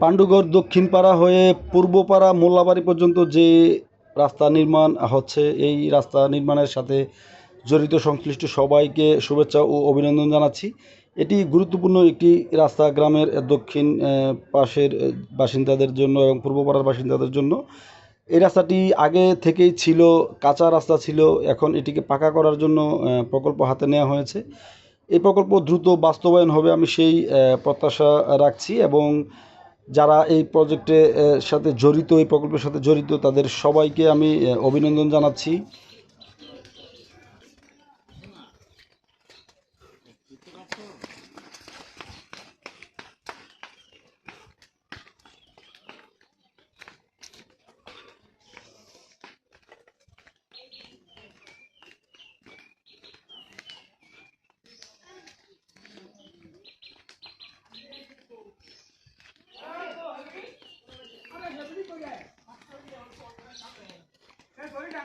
পাণ্ডুগড় দক্ষিণ পাড়া হয়ে পূর্বপাড়া মোল্লাবাড়ি পর্যন্ত যে রাস্তা নির্মাণ হচ্ছে, এই রাস্তা নির্মাণের সাথে জড়িত সংশ্লিষ্ট সবাইকে শুভেচ্ছা ও অভিনন্দন জানাচ্ছি। এটি গুরুত্বপূর্ণ একটি রাস্তা গ্রামের দক্ষিণ পাশের বাসিন্দাদের জন্য এবং পূর্বপাড়ার বাসিন্দাদের জন্য। এই রাস্তাটি আগে থেকেই ছিল, কাঁচা রাস্তা ছিল, এখন এটিকে পাকা করার জন্য প্রকল্প হাতে নেওয়া হয়েছে। এই প্রকল্প দ্রুত বাস্তবায়ন হবে আমি সেই প্রত্যাশা রাখছি এবং যারা এই প্রজেক্টে সাথে জড়িত এই প্রকল্পের সাথে জড়িত তাদের সবাইকে আমি অভিনন্দন জানাচ্ছি।